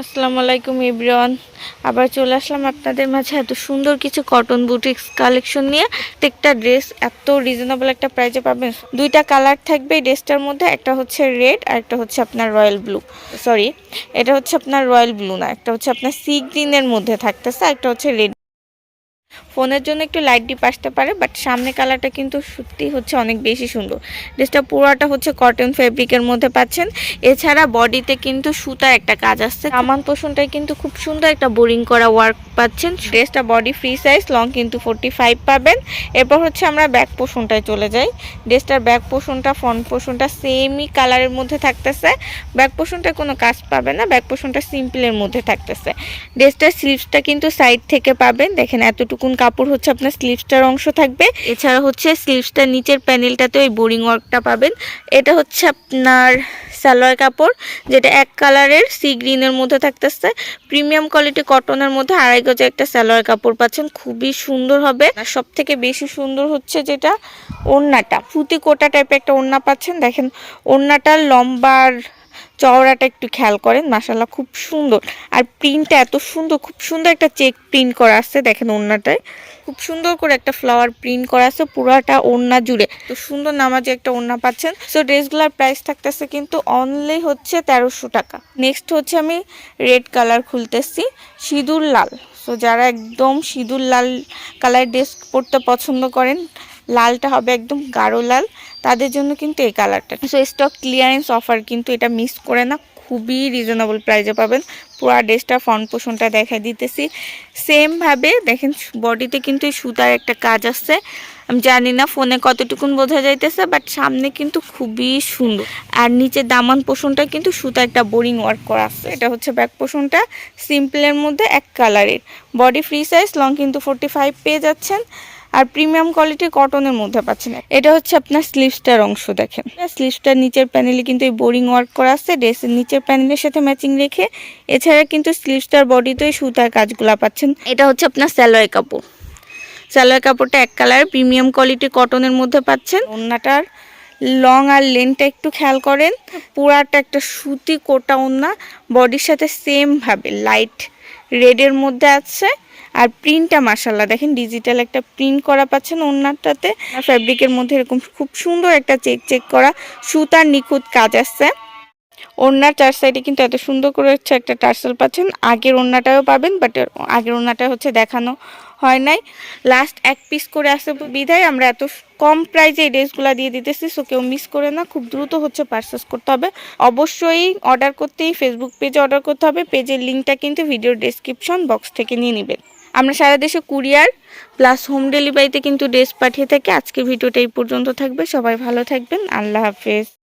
আসসালামু আলাইকুম ইব্রন। আবার চলে আসলাম আপনাদের মাঝে এত সুন্দর কিছু কটন বুটিক্স কালেকশন নিয়ে। প্রত্যেকটা ড্রেস এত রিজনেবল একটা প্রাইজে পাবেন। দুইটা কালার থাকবে ড্রেসটার মধ্যে, একটা হচ্ছে রেড আর একটা হচ্ছে আপনার রয়্যাল ব্লু সরি এটা হচ্ছে আপনার রয়্যাল ব্লু না, একটা হচ্ছে আপনার সি গ্রিনের মধ্যে থাকতেছে একটা হচ্ছে রেড ফোনের জন্য একটু লাইট ডিপ আসতে পারে বাট সামনে কালারটা কিন্তু সত্যি হচ্ছে অনেক বেশি সুন্দর। ড্রেসটা পুরোটা হচ্ছে কটন ফেব্রিকের মধ্যে পাচ্ছেন। এছাড়া বডিতে কিন্তু সুতার একটা কাজ আসছে। আমান পোষণটায় কিন্তু খুব সুন্দর একটা বোরিং করা ওয়ার্ক পাচ্ছেন। ড্রেসটা বডি ফ্রি সাইজ লং কিন্তু ফোর্টি ফাইভ পাবেন। এরপর হচ্ছে আমরা ব্যাক পোষণটায় চলে যাই। ড্রেসটার ব্যাক পোষণটা ফ্রন্ট পোষণটা সেমই কালারের মধ্যে থাকতেছে। ব্যাক পোষণটায় কোনো কাজ পাবে না ব্যাক পোষণটা সিম্পলের মধ্যে থাকতেছে। ড্রেসটার স্লিভসটা কিন্তু সাইড থেকে পাবেন। দেখেন এতটুকুন কাপড় হচ্ছে আপনার স্লিভসটার অংশ থাকবে। এছাড়া হচ্ছে স্লিভসটার নিচের প্যানেলটাতে ওই বোরিং ওয়ার্কটা পাবেন। এটা হচ্ছে আপনার সালোয়ার কাপড়, যেটা এক কালারের সি গ্রিনের মধ্যে থাকতেছে। প্রিমিয়াম কোয়ালিটি কটনের মধ্যে আড়াই গজে একটা সালোয়ার কাপড় পাচ্ছেন। খুবই সুন্দর হবে। আর সব থেকে বেশি সুন্দর হচ্ছে যেটা ওড়নাটা। ফুতি কোটা টাইপের একটা ওড়না পাচ্ছেন। দেখেন ওড়নাটার লম্বার চওড়াটা একটু খেয়াল করেন মাসাল্লাহ খুব সুন্দর। আর প্রিন্টটা এত সুন্দর, খুব সুন্দর একটা চেক প্রিন্ট করা আছে, দেখেন ওড়নাটায়। খুব সুন্দর করে একটা ফ্লাওয়ার প্রিন্ট করা আছে, পুরাটা ওড়না জুড়ে। তো সুন্দর নামাজে একটা ওড়না পাচ্ছেন। সো ড্রেসগুলোর প্রাইস থাকতেছে কিন্তু অনলি হচ্ছে তেরোশো টাকা। নেক্সট হচ্ছে আমি রেড কালার খুলতেছি, সিঁদুর লাল। সো যারা একদম সিঁদুর লাল কালার ড্রেস পরতে পছন্দ করেন লালটা হবে একদম গাঢ় লাল। তাদের জন্য কিন্তু এই কালারটা। সো স্টক ক্লিয়ারেন্স অফার কিন্তু এটা মিস করে না। খুবই রিজনেবল প্রাইজে পাবেন। পুরো ড্রেসটা ফ্রন্ট পোষণটা দেখাই দিতেছি। সেমভাবে দেখেন বডিতে কিন্তু সুতার একটা কাজ আছে। আমি জানি না ফোনে কতটুকুন বোঝা যাইতেছে বাট সামনে কিন্তু খুবই সুন্দর। আর নিচে দামান পোষণটা কিন্তু সুতা একটা বোরিং ওয়ার্ক করা আছে। এটা হচ্ছে ব্যাক পোষণটা সিম্পলের মধ্যে এক কালারের বডি ফ্রি সাইজ লং কিন্তু ফোর্টি ফাইভ পেয়ে যাচ্ছেন। আর প্রিমিয়াম কোয়ালিটির কটনের মধ্যে পাচ্ছেন এটা হচ্ছে আপনার স্লিভসটার অংশ দেখেন। স্লিভসটার নিচের প্যানেলে কিন্তু এই বোরিং ওয়ার্ক করা আছে। ড্রেসের নিচের প্যানেলের সাথে ম্যাচিং রেখে এছাড়া কিন্তু স্লিভসটার বডিতে সুতার কাজগুলা পাচ্ছেন। এটা হচ্ছে আপনার স্যালোয়ার কাপড়। স্যালোয়ার কাপড়টা এক কালার প্রিমিয়াম কোয়ালিটি কটনের মধ্যে পাচ্ছেন। ওন্নাটার লং আর লেনটা একটু খেয়াল করেন। পুরাটা একটা সুতি কোটা ওন্না বডির সাথে সেম ভাবে লাইট রেডের মধ্যে আছে। আর প্রিন্টটা মাসাল্লাহ দেখেন ডিজিটাল একটা প্রিন্ট করা পাচ্ছেন ওন্নাটাতে ফ্যাব্রিকের মধ্যে এরকম খুব সুন্দর একটা চেক চেক করা সুতার নিখুঁত কাজ আছে ওড়নার চার সাইডে কিন্তু এত সুন্দর করে হচ্ছে একটা টার্সেল পাচ্ছেন। আগের ওড়নাটাও পাবেন বাট আগের ওড়নাটা হচ্ছে দেখানো হয় নাই। লাস্ট এক পিস করে আসে বিধায় আমরা এত কম প্রাইজে এই ড্রেসগুলো দিয়ে দিতেছি সো কেউ মিস করে না। খুব দ্রুত হচ্ছে পারচেস করতে হবে। অবশ্যই অর্ডার করতেই ফেসবুক পেজে অর্ডার করতে হবে। পেজের লিঙ্কটা কিন্তু ভিডিও ডেসক্রিপশন বক্স থেকে নিয়ে নেবেন। আমরা সারা দেশে কুরিয়ার প্লাস হোম ডেলিভারিতে কিন্তু ড্রেস পাঠিয়ে থাকি। আজকে ভিডিওটা এই পর্যন্ত থাকবে। সবাই ভালো থাকবেন। আল্লাহ হাফেজ।